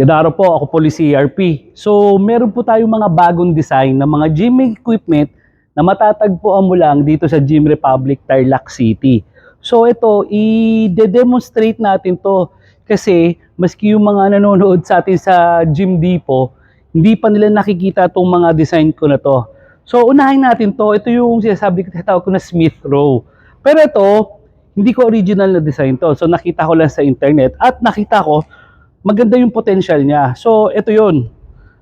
Gadaro po, ako po si CRP. So, meron po tayong mga bagong design ng mga gym equipment na matatagpuan mo lang dito sa Gym Republic, Tarlac City. So, ito, i-demonstrate natin to kasi maski yung mga nanonood sa atin sa Gym Depot, hindi pa nila nakikita itong mga design ko na to. So, unahin natin to. Ito yung sinasabi ko na Smith Row. Pero ito, hindi ko original na design to. So, nakita ko lang sa internet at nakita ko, maganda yung potential niya. So, ito yun.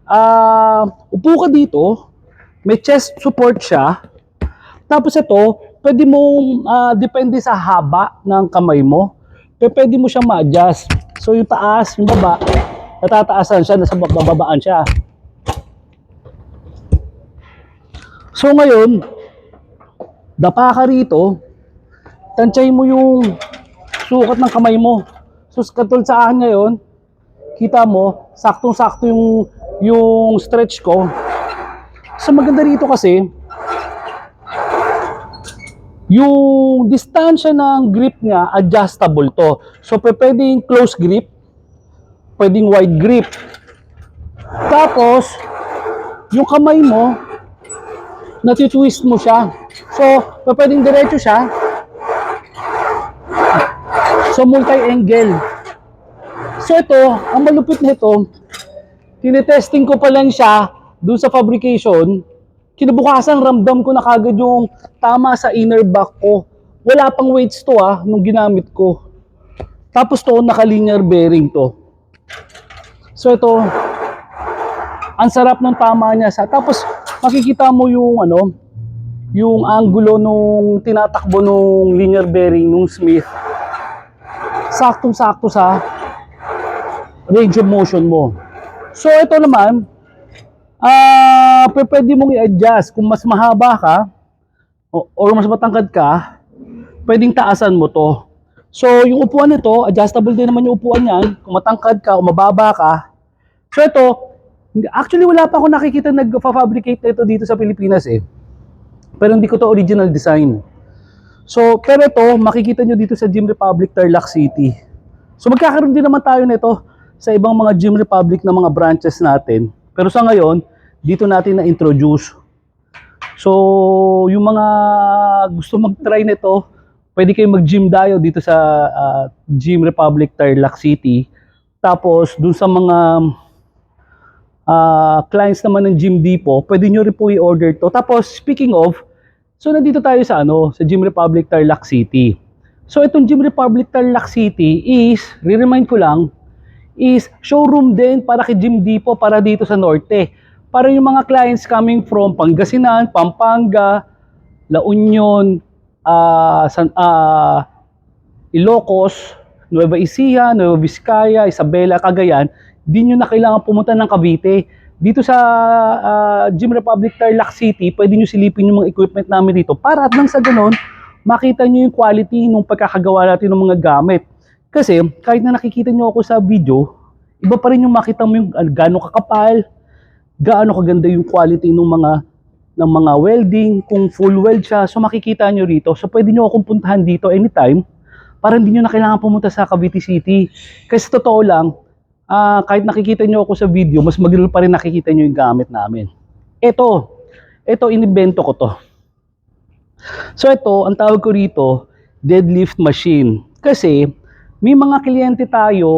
Ah, upo ka dito, may chest support siya. Tapos ito, pwede mong, ah, depende sa haba ng kamay mo, pwede mo siyang ma-adjust. So, yung taas, yung baba, natataasan siya, nasa bababaan siya. So, ngayon, dapa ka rito, tansyahin mo yung sukat ng kamay mo. So, katulad sa akin ngayon, kita mo, saktong-sakto yung, yung stretch ko. Sa maganda rito kasi, yung distansya ng grip niya, adjustable to. So, pwedeng close grip, pwedeng wide grip. Tapos, yung kamay mo, natitwist mo siya. So, pwedeng diretso siya. So, multi-angle. So ito, ang malupit nito, tinetesting ko pa lang siya doon sa fabrication. Kinabukasan, ramdam ko na kagad yung tama sa inner back ko. Wala pang weights to ah, nung ginamit ko. Tapos to, naka-linear bearing to. So ito, ang sarap ng tama niya sa. Tapos makikita mo yung ano, yung angulo nung tinatakbo nung linear bearing nung Smith. Saktong-sakto sa range of motion mo. So ito naman, ah pe- pwede mong i-adjust kung mas mahaba ka or mas matangkad ka, pwedeng taasan mo to. So yung upuan nito, adjustable din naman yung upuan niyan, kung matangkad ka o mababa ka. So ito, actually wala pa ako nakikita nag-fabricate nito dito sa Pilipinas eh. Pero hindi ko to original design. So, pero ito, makikita nyo dito sa Gym Republic, Tarlac City. So, magkakaroon din naman tayo nito sa ibang mga Gym Republic na mga branches natin. Pero sa ngayon, dito natin na-introduce. So, yung mga gusto mag-try nito, pwede kayo mag-gym dayo dito sa ah, Gym Republic, Tarlac City. Tapos, dun sa mga ah, clients naman ng Gym Depot, pwede nyo rin po i-order to. Tapos, speaking of, so nandito tayo sa ano, sa Gym Republic Tarlac City. So itong Gym Republic Tarlac City is, re-remind ko lang, is showroom din para kay Gym Depot para dito sa norte. Para yung mga clients coming from Pangasinan, Pampanga, La Union, ah, San, ah, Ilocos, Nueva Ecija, Nueva Vizcaya, Isabela, Cagayan, di nyo na kailangan pumunta ng Cavite. Dito sa ah, Gym Republic Tarlac City, pwede nyo silipin yung mga equipment namin dito para at nang sa ganun, makita nyo yung quality ng pagkakagawa natin ng mga gamit. Kasi kahit na nakikita nyo ako sa video, iba pa rin yung makita mo yung ah, gaano kakapal, gaano kaganda yung quality ng mga ng mga welding, kung full weld siya, so makikita nyo rito. So pwede nyo akong puntahan dito anytime para hindi nyo na kailangan pumunta sa Cavite City. Kasi totoo lang, ah, kahit nakikita nyo ako sa video, mas maganda pa rin nakikita nyo yung gamit namin. Ito, ito inibento ko to. So ito, ang tawag ko rito, deadlift machine. Kasi may mga kliyente tayo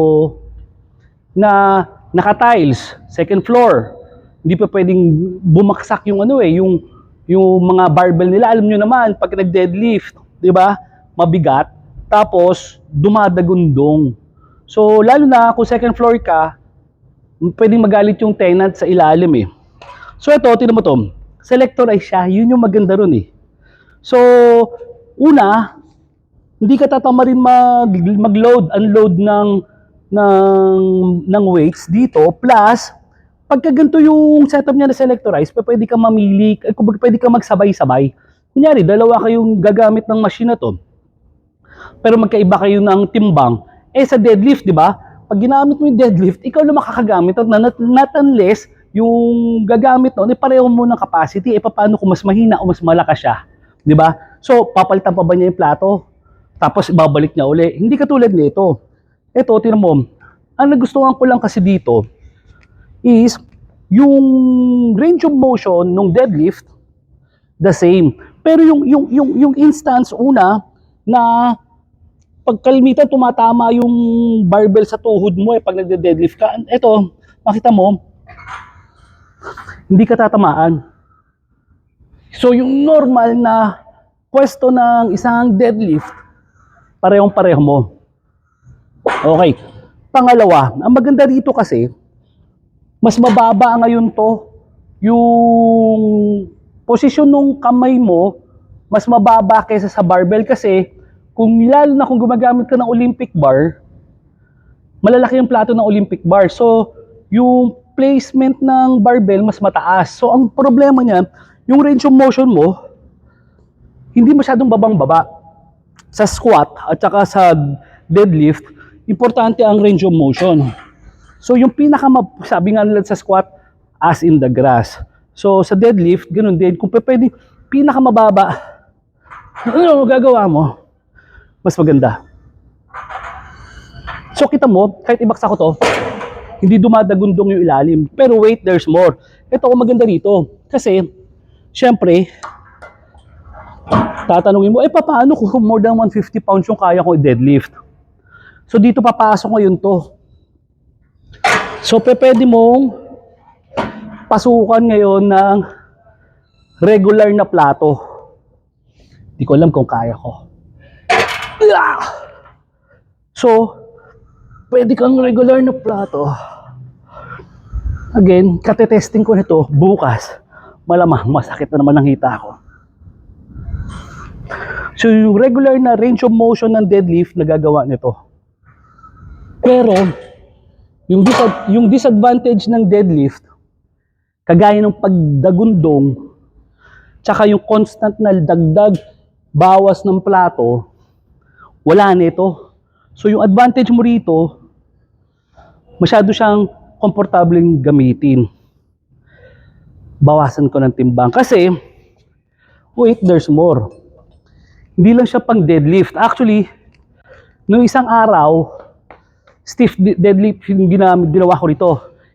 na naka-tiles, second floor. Hindi pa pwedeng bumaksak yung ano eh, yung yung mga barbell nila. Alam nyo naman, pag nag-deadlift, 'di ba? Mabigat. Tapos dumadagundong. So lalo na kung second floor ka, pwedeng magalit yung tenant sa ilalim eh. So ito, tingnan mo to. Selectorize siya, yun yung maganda ron eh. So, una, hindi ka tatama rin mag, mag-load, unload ng, ng, ng weights dito. Plus, pagka ganito yung setup niya na selectorize, pwede ka mamili, eh, pwede ka magsabay-sabay. Kunyari, dalawa kayong gagamit ng machine na to. Pero magkaiba kayo ng timbang. Eh sa deadlift, di ba? Pag ginamit mo yung deadlift, ikaw lang makakagamit at not, not unless yung gagamit noon, eh pareho mo ng capacity. Eh paano kung mas mahina o mas malakas siya? Di ba? So, papalitan pa ba niya yung plato? Tapos babalik niya uli. Hindi katulad nito. Ito, tinan mo, Ang nagustuhan ko lang kasi dito is yung range of motion ng deadlift the same. Pero yung yung yung yung instance una na pagkalimitan tumatama yung barbell sa tuhod mo eh pag nagde-deadlift ka. Ito, makita mo, hindi ka tatamaan. So yung normal na pwesto ng isang deadlift, parehong pareho mo. Okay. Pangalawa, ang maganda dito kasi, mas mababa ngayon to. Yung posisyon ng kamay mo, mas mababa kaysa sa barbell kasi kung lalo na kung gumagamit ka ng Olympic bar, malalaki yung plato ng Olympic bar. So, yung placement ng barbell mas mataas. So, ang problema niya, yung range of motion mo, hindi masyadong babang-baba. Sa squat at saka sa deadlift, importante ang range of motion. So, yung pinaka, sabi nga nila sa squat, as in the grass. So, sa deadlift, ganun din. Kung pwede, pinaka mababa, ano gagawa mo? Mas maganda. So, kita mo, kahit ibaksa ko to, hindi dumadagundong yung ilalim. Pero wait, there's more. Ito ang maganda rito. Kasi, syempre, tatanungin mo, eh paano kung more than 150 pounds yung kaya ko i-deadlift? So, dito papasok ngayon to. So, pwede mong pasukan ngayon ng regular na plato. Hindi ko alam kung kaya ko. So, pwede kang regular na plato. Again, katetesting ko nito bukas. Malamang masakit na naman ang hita ko. So, yung regular na range of motion ng deadlift, nagagawa nito. Pero, yung, disad- yung disadvantage ng deadlift, kagaya ng pagdagundong, tsaka yung constant na dagdag, bawas ng plato, wala nito. So yung advantage mo rito, masyado siyang komportableng gamitin. Bawasan ko ng timbang. Kasi, wait, there's more. Hindi lang siya pang deadlift. Actually, nung isang araw, stiff de- deadlift yung ginamit, ginawa ko rito.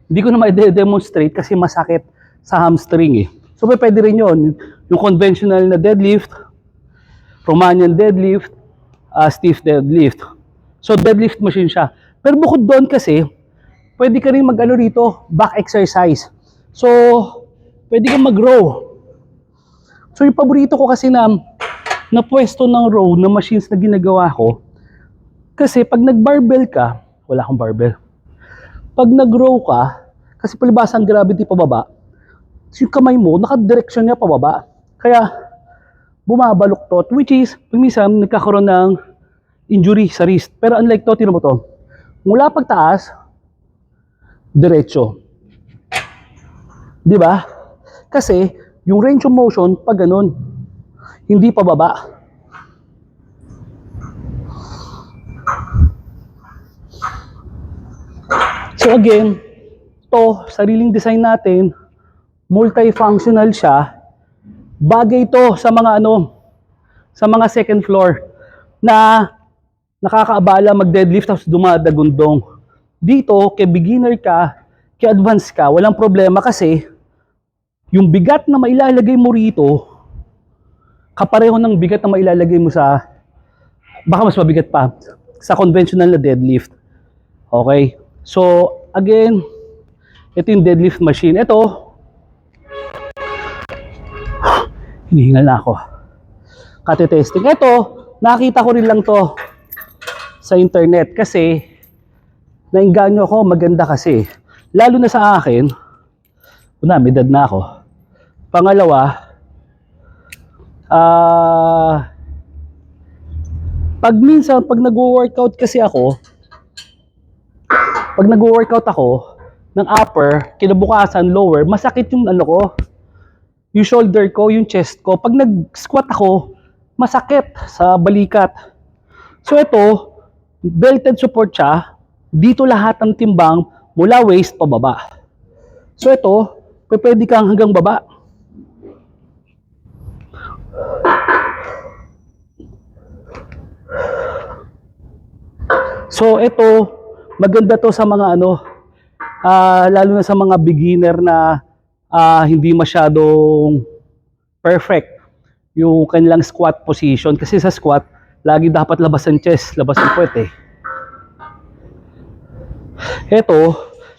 Hindi ko na ma-demonstrate kasi masakit sa hamstring eh. So pwede rin yun. Yung conventional na deadlift, Romanian deadlift, ah, stiff deadlift. So deadlift machine siya. Pero bukod doon kasi, pwede ka rin mag-ano rito, back exercise. So, pwede kang mag-row. So yung paborito ko kasi na na pwesto ng row na machines na ginagawa ko, kasi pag nag-barbell ka, wala akong barbell. Pag nag-row ka, kasi palibasa ang gravity pababa, yung kamay mo, nakadireksyon niya pababa. Kaya, bumabaluktot, which is, pag minsan, nagkakaroon ng injury sa wrist. Pero unlike to, tinan mo to, mula pagtaas, diretso. Di ba? Kasi, yung range of motion, pag ganun, hindi pababa. So again, to sariling design natin, multifunctional siya. Bagay to sa mga ano, sa mga second floor na nakakaabala mag-deadlift tapos dumadagundong. Dito, kay beginner ka, kay advanced ka, walang problema kasi yung bigat na mailalagay mo rito, kapareho ng bigat na mailalagay mo sa, baka mas mabigat pa, sa conventional na deadlift. Okay? So, again, ito yung deadlift machine. Ito, hinihingal na ako. Kate-testing. Ito, nakita ko rin lang to sa internet kasi nainganyo ako, maganda kasi. Lalo na sa akin, una, may edad na ako. Pangalawa, ah, pag minsan, pag nag-workout kasi ako, pag nag-workout ako, ng upper, kinabukasan, lower, masakit yung ano ko, yung shoulder ko, yung chest ko. Pag nag-squat ako, masakit sa balikat. So ito, belted support siya, dito lahat ng timbang mula waist pababa. So ito, pwede kang hanggang baba. So ito, maganda to sa mga ano, ah, lalo na sa mga beginner na ah, hindi masyadong perfect yung kanilang squat position. Kasi sa squat, lagi dapat labas ang chest, labas ang puwet eh. Ito,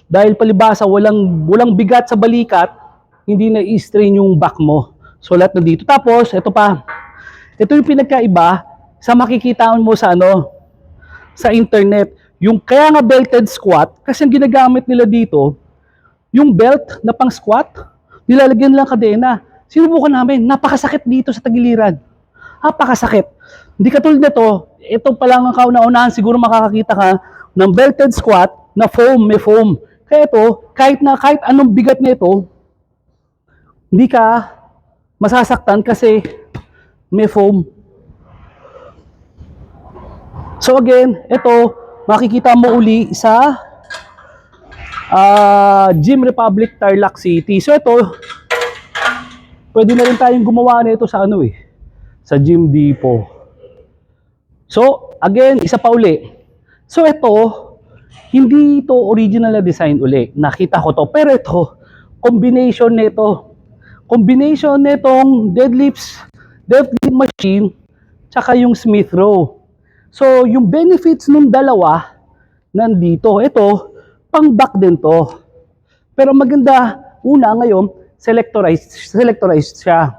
dahil palibasa walang walang bigat sa balikat, hindi na i-strain yung back mo. So lahat na dito. Tapos, ito pa. Ito yung pinagkaiba sa makikita mo sa ano, sa internet. Yung kaya nga belted squat, kasi ang ginagamit nila dito, yung belt na pang squat, nilalagyan lang kadena. Sinubukan namin, napakasakit dito sa tagiliran. Napakasakit. Hindi katulad nito, ito pa lang ang kauna-unahan, siguro makakakita ka ng belted squat na foam, may foam. Kaya ito, kahit na kahit anong bigat nito, hindi ka masasaktan kasi may foam. So again, ito, makikita mo uli sa ah, Gym Republic Tarlac City. So ito, pwede na rin tayong gumawa nito sa ano eh, sa Gym Depot. So, again, isa pa uli. So ito, hindi ito original na design uli. Nakita ko to. Pero ito, combination nito. Combination nitong deadlifts, deadlift machine, tsaka yung Smith row. So, yung benefits nung dalawa, nandito. Ito, pang back din to. Pero maganda, una ngayon, selectorized, selectorized siya.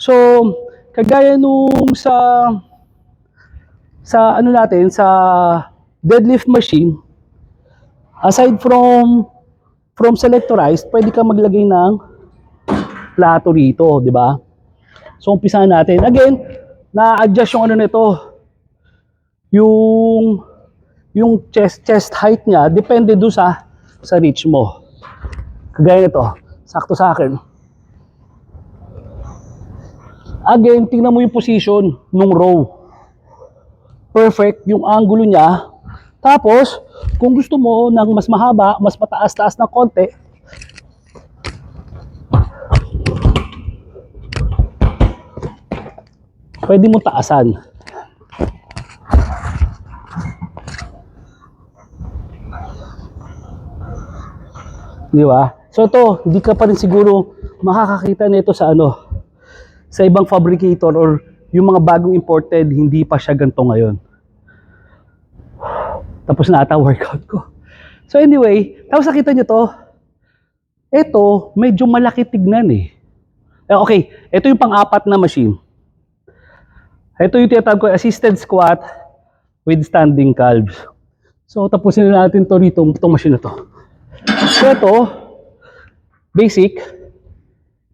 So, kagaya nung sa sa ano natin, sa deadlift machine, aside from from selectorized, pwede ka maglagay ng plato rito, di ba? So, umpisahan natin. Again, na-adjust yung ano nito, yung yung chest chest height niya depende do sa sa reach mo. Kagaya nito, sakto sa akin. Again, tingnan mo yung position nung row. Perfect yung angulo niya. Tapos, kung gusto mo ng mas mahaba, mas mataas-taas ng konti, pwede mo taasan. Di ba? So ito, hindi ka pa rin siguro makakakita nito sa ano, sa ibang fabricator or yung mga bagong imported, hindi pa siya ganito ngayon. Tapos na ata workout ko. So anyway, tapos nakita nyo to, ito, medyo malaki tignan eh. Eh, Okay, ito yung pang-apat na machine. Ito yung tinatawag ko, assisted squat with standing calves. So, tapusin na natin to rito, itong machine na to. So, ito, basic,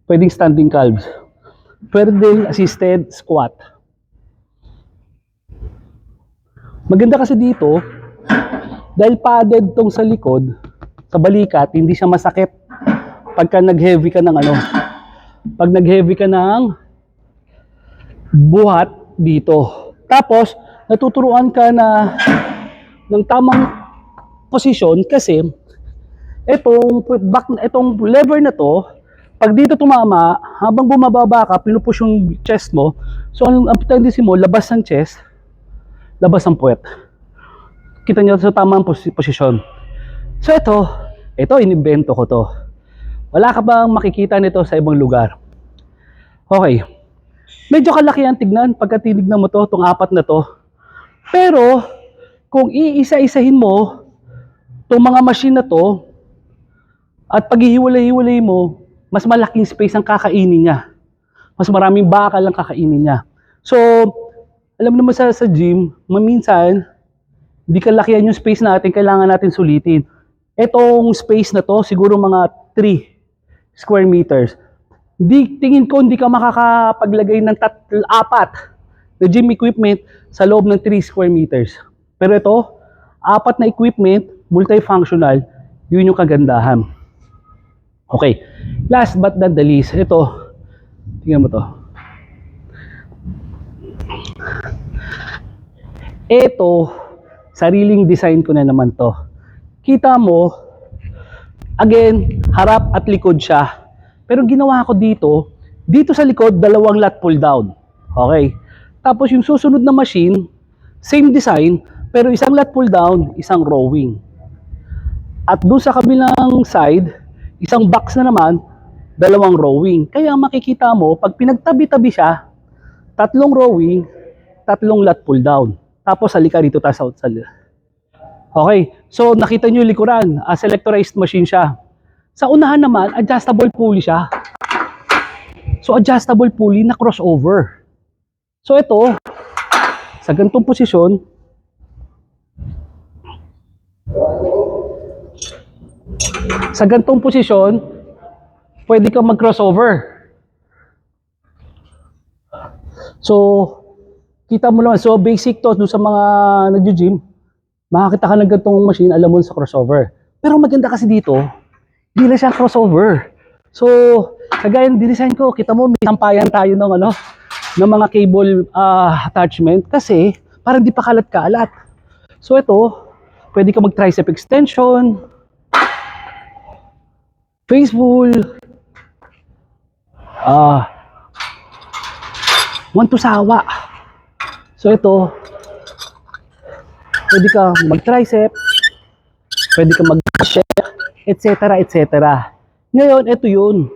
pwedeng standing calves. Pwedeng assisted squat. Maganda kasi dito, dahil padded tong sa likod, sa balikat, hindi siya masakit pagka nag-heavy ka ng ano, pag nag-heavy ka ng buhat dito. Tapos, natuturuan ka na ng tamang posisyon kasi itong back, itong lever na to, pag dito tumama, habang bumababa ka, pinupush yung chest mo. So, ang, ang tendency mo, labas ang chest, labas ang puwet. Kita niyo sa tamang posi- posisyon. So, ito, ito, inibento ko to. Wala ka bang makikita nito sa ibang lugar? Okay. Medyo kalaki ang tignan pagka tinignan mo to, itong apat na to. Pero, kung iisa-isahin mo itong mga machine na to, at paghihiwalay-hiwalay mo, mas malaking space ang kakainin niya. Mas maraming bakal ang kakainin niya. So, alam naman sa, sa gym, maminsan, hindi kalakihan yung space natin, kailangan natin sulitin. Etong space na to, siguro mga 3 square meters. Di, tingin ko hindi ka makakapaglagay ng tat, apat na gym equipment sa loob ng 3 square meters. Pero ito, apat na equipment, multifunctional, yun yung kagandahan. Okay, last but not the least, ito, tingnan mo to. Ito, sariling design ko na naman to. Kita mo, again, harap at likod siya. Pero ginawa ko dito, dito sa likod, dalawang lat pull down. Okay. Tapos yung susunod na machine, same design, Pero isang lat pull down, isang rowing. At doon sa kabilang side, isang box na naman, dalawang rowing. Kaya makikita mo, pag pinagtabi-tabi siya, tatlong rowing, tatlong lat pull down. Tapos halika dito tayo sa outside. Okay, so nakita nyo likuran, uh, selectorized machine siya. Sa unahan naman, adjustable pulley siya. So adjustable pulley na crossover. So ito, sa ganitong posisyon, sa ganitong posisyon, pwede kang mag-crossover. So, kita mo naman, so basic to sa mga nagjo-gym, makakita ka ng ganitong machine, alam mo sa crossover. Pero maganda kasi dito, hindi na siya crossover. So, kagaya ng design ko, kita mo, may sampayan tayo ng ano, ng mga cable ah, attachment kasi parang di pa kalat-kalat. So, ito, pwede ka mag-tricep extension, pull, ah, to sawa. So, ito, pwede ka mag-tricep, pwede ka mag-chef, etc. etc. Ngayon, ito yun.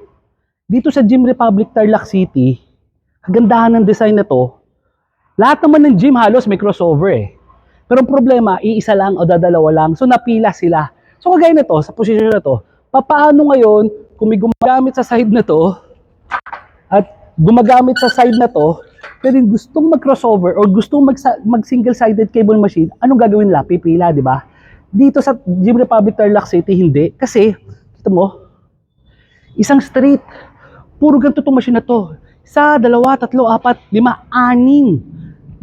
Dito sa Gym Republic Tarlac City, kagandahan ng design na to, lahat naman ng gym halos may crossover eh. Pero ang problema, iisa lang o dadalawa lang. So napila sila. So kagaya na to, sa posisyon na to, papaano ngayon kung may gumagamit sa side na to at gumagamit sa side na to, pero yung gustong mag-crossover or gustong mag, mag single-sided cable machine, anong gagawin nila? Pipila, di ba? Dito sa Gym Republic Tarlac City, hindi. Kasi, kita mo, isang street, puro ganito itong machine na to. Isa, dalawa, tatlo, apat, lima, anim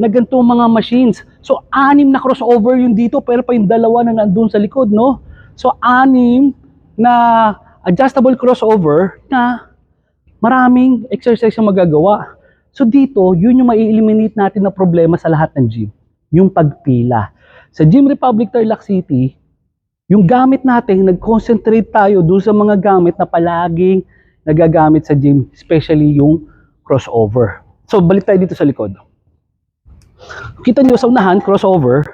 na ganitong mga machines. So, anim na crossover yung dito, pero pa yung dalawa na nandun sa likod, no? So, anim na adjustable crossover na maraming exercise yung magagawa. So, dito, yun yung mai-eliminate natin na problema sa lahat ng gym. Yung pagpila. Sa Gym Republic Tarlac City, yung gamit natin, nag-concentrate tayo doon sa mga gamit na palaging nagagamit sa gym, especially yung crossover. So, balik tayo dito sa likod. Kita nyo sa unahan, crossover.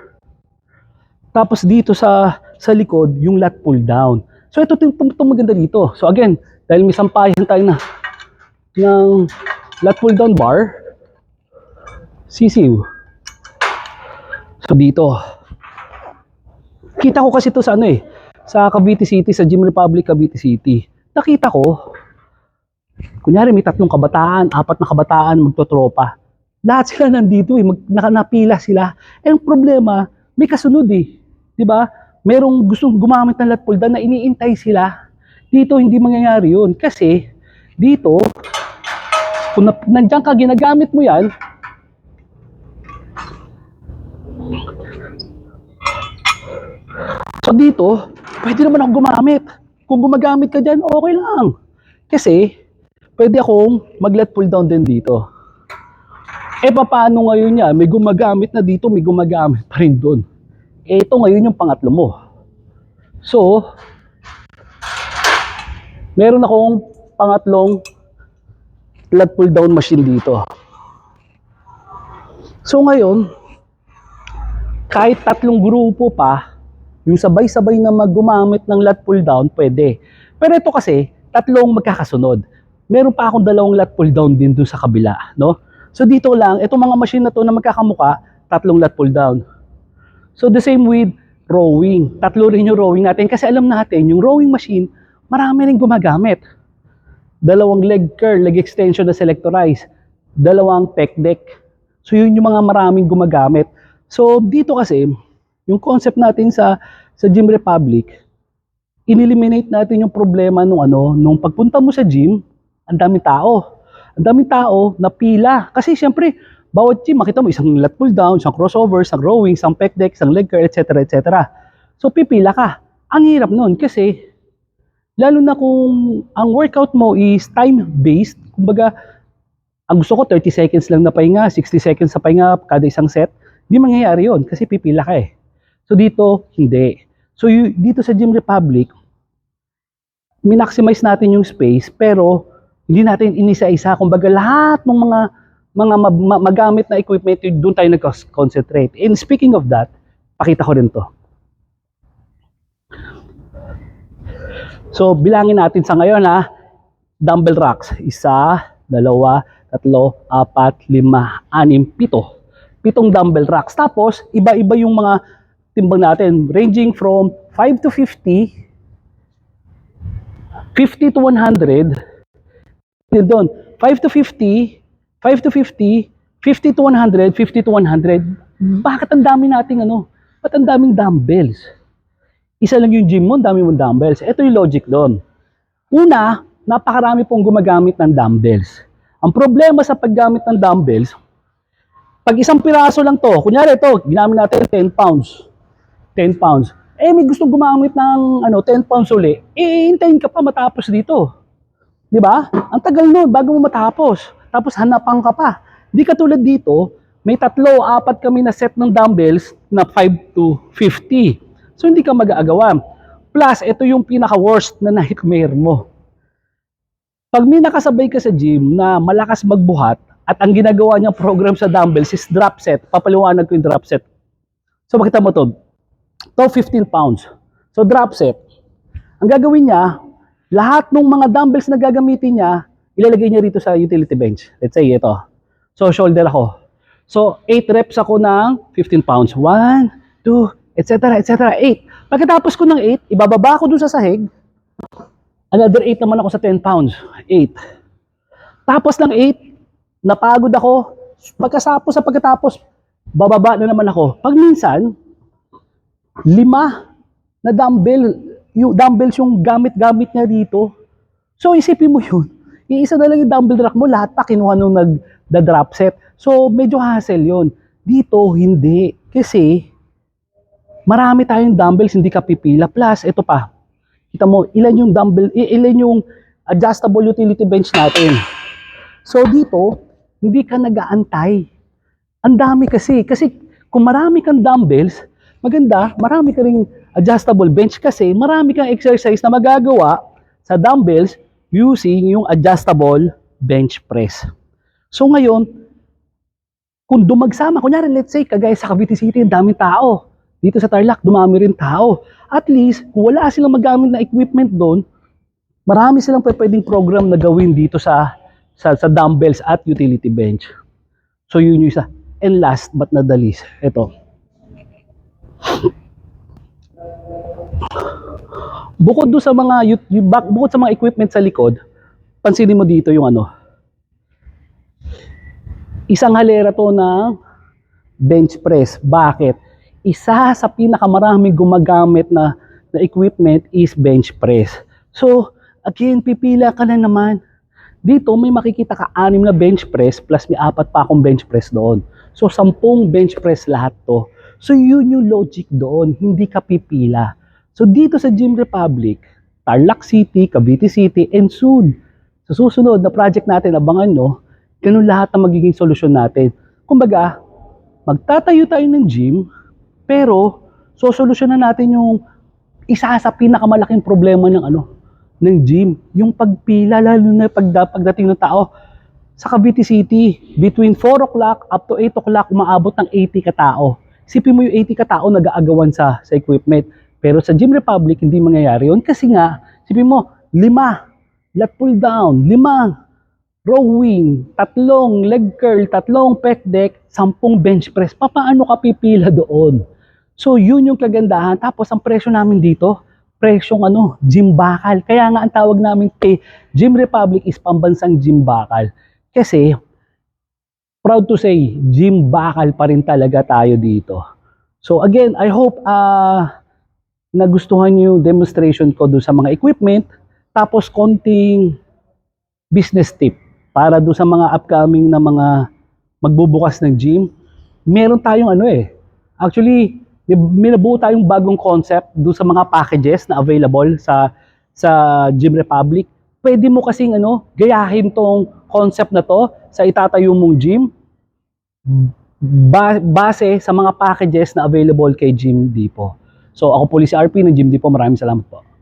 Tapos dito sa sa likod, yung lat pull down. So, ito itong maganda dito. So, again, dahil may sampayan tayo na ng lat pull down bar, sisiw. So, dito. Kita ko kasi ito sa ano eh, sa Cavite City, sa Gym Republic Cavite City. Nakita ko, kunyari may tatlong kabataan, apat na kabataan magtotropa. Lahat sila nandito eh, mag, nakanapila sila. Eh, ang problema, may kasunod eh. Di ba? Merong gustong gumamit ng lat pull down na iniintay sila. Dito hindi mangyayari yun. Kasi dito, kung na, nandiyan ka, ginagamit mo yan, So dito, pwede naman ako gumamit. Kung gumagamit ka dyan, okay lang. Kasi, pwede akong mag-let pull down din dito. Eh, paano ngayon yan? May gumagamit na dito, may gumagamit pa rin doon. Eh, ito ngayon yung pangatlo mo. So, meron akong pangatlong let pull down machine dito. So, ngayon, kahit tatlong grupo pa, yung sabay-sabay na maggumamit ng lat pull down, pwede. Pero ito kasi, tatlong magkakasunod. Meron pa akong dalawang lat pull down din dun sa kabila, no? So dito lang, itong mga machine na to na magkakamuka, tatlong lat pull down. So the same with rowing. Tatlo rin yung rowing natin kasi alam natin, yung rowing machine, marami rin gumagamit. Dalawang leg curl, leg extension na selectorize. Dalawang pec deck. So yun yung mga maraming gumagamit. So dito kasi, yung concept natin sa sa Gym Republic, ineliminate natin yung problema nung ano, nung pagpunta mo sa gym, ang daming tao. Ang daming tao na pila. Kasi syempre, bawat gym, makita mo isang lat pull down, isang crossover, isang rowing, isang pec deck, isang leg curl, etc. etc. So pipila ka. Ang hirap nun kasi lalo na kung ang workout mo is time-based, kumbaga, ang gusto ko 30 seconds lang na pahinga, 60 seconds sa pahinga kada isang set, hindi mangyayari yon kasi pipila ka eh. So dito, hindi. So y- dito sa Gym Republic, minaximize natin yung space pero hindi natin inisa-isa. Kumbaga lahat ng mga mga ma- ma- magamit na equipment, doon tayo nag-concentrate. And speaking of that, Pakita ko rin to. So, bilangin natin sa ngayon ha. Dumbbell racks. Isa, dalawa, tatlo, apat, lima, anim, pito. Pitong dumbbell racks. Tapos, iba-iba yung mga timbang natin. Ranging from 5 to 50, 50 to 100, yun doon. 5 to 50, 5 to 50, 50 to 100, 50 to 100. Bakit ang dami nating ano? Ba't ang daming dumbbells? Isa lang yung gym mo, ang dami mong dumbbells. Ito yung logic doon. Una, napakarami pong gumagamit ng dumbbells. Ang problema sa paggamit ng dumbbells, pag isang piraso lang to, kunyari ito, ginamit natin 10 pounds. 10 pounds. Eh, may gustong gumamit ng ano, 10 pounds uli, eh, hintayin ka pa matapos dito. Di ba? Ang tagal nun, bago mo matapos. Tapos hanapan ka pa. Di katulad dito, may tatlo, apat kami na set ng dumbbells na 5 to 50. So, hindi ka mag-aagawan. Plus, ito yung pinaka-worst na nightmare mo. Pag may nakasabay ka sa gym na malakas magbuhat at ang ginagawa niyang program sa dumbbells is drop set, papaliwanag ko yung drop set. So, makita mo to. To 15 pounds. So, drop set. Ang gagawin niya, lahat ng mga dumbbells na gagamitin niya, ilalagay niya rito sa utility bench. Let's say ito. So, shoulder ako. So, 8 reps ako ng 15 pounds. 1, 2, etc. etc. 8. Pagkatapos ko ng 8, ibababa ko dun sa sahig. Another 8 naman ako sa 10 pounds. 8. Tapos ng 8, napagod ako. Pagkasapos sa pagkatapos, bababa na naman ako. Pag minsan, lima na dumbbell, yung dumbbells yung gamit-gamit niya dito. So isipin mo yun, iisa na lang yung dumbbell rack mo, lahat pa kinuha nung nag-drop set. So medyo hassle yun. Dito, hindi. Kasi, marami tayong dumbbells, hindi ka pipila. Plus, ito pa, kita mo, ilan yung dumbbell, ilan yung adjustable utility bench natin. So dito, hindi ka nag-aantay. Ang dami kasi, kasi kung marami kang dumbbells, maganda, marami ka ring adjustable bench kasi marami kang exercise na magagawa sa dumbbells using yung adjustable bench press. So ngayon, kung dumagsama, kunyari let's say, kagaya sa Cavite City, ang daming tao. Dito sa Tarlac, dumami rin tao. At least, kung wala silang magamit na equipment doon, marami silang pwedeng program na gawin dito sa, sa, sa dumbbells at utility bench. So yun yung isa. And last but not the least, ito. Bukod do sa mga yung back, bukod sa mga equipment sa likod, pansinin mo dito yung ano. Isang halera to ng bench press. Bakit? Isa sa pinakamaraming gumagamit na, na equipment is bench press. So, again, pipila ka na naman. Dito, may makikita ka anim na bench press plus may apat pa akong bench press doon. So, sampung bench press lahat to. So, yun yung logic doon. Hindi ka pipila. So, dito sa Gym Republic, Tarlac City, Cavite City, and soon, sa susunod na project natin, abangan nyo, ganun lahat ang magiging solusyon natin. Kumbaga, magtatayo tayo ng gym, pero sosolusyonan natin yung isa sa pinakamalaking problema ng ano, ng gym, yung pagpila, lalo na pag, pagdating ng tao. Sa Cavite City, between 4 o'clock up to 8 o'clock, umaabot ng 80 katao. Isipin mo yung 80 katao nag-aagawan sa, sa equipment. Pero sa Gym Republic, hindi mangyayari yun kasi nga, isipin mo, lima, lat pull down, lima, rowing, tatlong leg curl, tatlong pec deck, sampung bench press. Pa- Paano ka pipila doon? So, yun yung kagandahan. Tapos, ang presyo namin dito, presyong ano, gym bakal. Kaya nga ang tawag namin kay Gym Republic is pambansang gym bakal. Kasi, proud to say, gym bakal pa rin talaga tayo dito. So, again, I hope ah nagustuhan niyo yung demonstration ko doon sa mga equipment. Tapos, konting business tip para doon sa mga upcoming na mga magbubukas ng gym. Meron tayong ano eh. Actually, may, may nabuo tayong bagong concept doon sa mga packages na available sa sa Gym Republic. Pwede mo kasing ano, gayahin tong concept na to sa itatayo mong gym ba- base sa mga packages na available kay Gym Depot. So ako po si RP ng Gym Depot. Maraming salamat po.